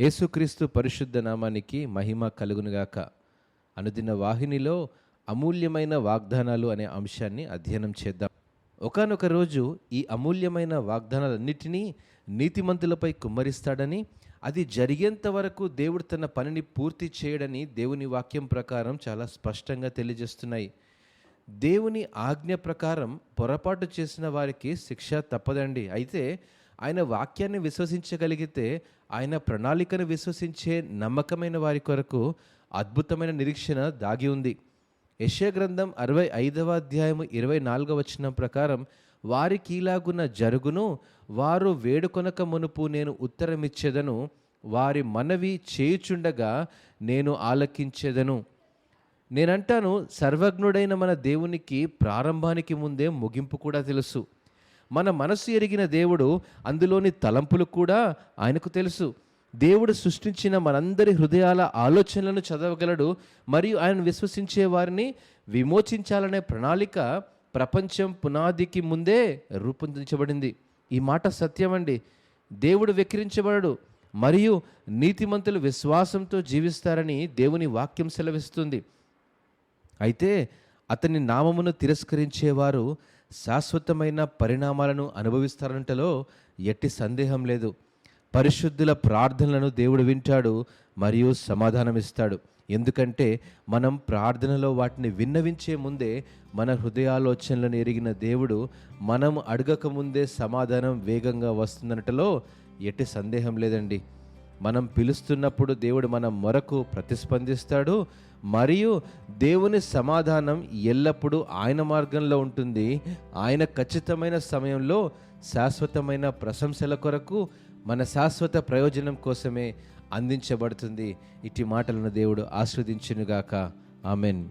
యేసుక్రీస్తు పరిశుద్ధ నామానికి మహిమ కలుగునుగాక. అనుదిన వాహినిలో అమూల్యమైన వాగ్దానాలు అనే అంశాన్ని అధ్యయనం చేద్దాం. ఒకానొక రోజు ఈ అమూల్యమైన వాగ్దానాలన్నిటినీ నీతిమంతులపై కుమ్మరిస్తాడని అది జరిగేంత వరకు దేవుడు తన పనిని పూర్తి చేయడని దేవుని వాక్యం ప్రకారం చాలా స్పష్టంగా తెలియజేస్తున్నాయి. దేవుని ఆజ్ఞ ప్రకారం పొరపాటు చేసిన వారికి శిక్ష తప్పదండి. అయితే ఆయన వాక్యాన్ని విశ్వసించగలిగితే ఆయన ప్రణాళికను విశ్వసించే నమ్మకమైన వారి కొరకు అద్భుతమైన నిరీక్షణ దాగి ఉంది. యెషయా గ్రంథం అరవై ఐదవ అధ్యాయము ఇరవై నాలుగవ వచనం ప్రకారం వారికి ఇలాగున్న జరుగును వారు వేడుకొనక మునుపు నేను ఉత్తరమిచ్చేదను వారి మనవి చేయుచుండగా నేను ఆలకించేదను. నేనంటాను సర్వజ్ఞుడైన మన దేవునికి ప్రారంభానికి ముందే ముగింపు కూడా తెలుసు. మన మనసు ఎరిగిన దేవుడు అందులోని తలంపులు కూడా ఆయనకు తెలుసు. దేవుడు సృష్టించిన మనందరి హృదయాల ఆలోచనలను చదవగలడు. మరియు ఆయన విశ్వసించే వారిని విమోచించాలనే ప్రణాళిక ప్రపంచం పునాదికి ముందే రూపొందించబడింది. ఈ మాట సత్యమండి. దేవుడు వెక్కిరించబడడు. మరియు నీతిమంతులు విశ్వాసంతో జీవిస్తారని దేవుని వాక్యం సెలవిస్తుంది. అయితే అతని నామమును తిరస్కరించేవారు శాశ్వతమైన పరిణామాలను అనుభవిస్తారంటలో ఎట్టి సందేహం లేదు. పరిశుద్ధుల ప్రార్థనలను దేవుడు వింటాడు మరియు సమాధానమిస్తాడు. ఎందుకంటే మనం ప్రార్థనలో వాటిని విన్నవించే ముందే మన హృదయాలోచనలను ఎరిగిన దేవుడు మనం అడగక ముందే సమాధానం వేగంగా వస్తుందనటలో ఎట్టి సందేహం లేదండి. మనం పిలుస్తున్నప్పుడు దేవుడు మన మొరకు ప్రతిస్పందిస్తాడు. మరియు దేవుని సమాధానం ఎల్లప్పుడూ ఆయన మార్గంలో ఉంటుంది. ఆయన ఖచ్చితమైన సమయంలో శాశ్వతమైన ప్రశంసల కొరకు మన శాశ్వత ప్రయోజనం కోసమే అందించబడుతుంది. ఇట్టి మాటలను దేవుడు ఆస్వాదించునుగాక ఆమెన్.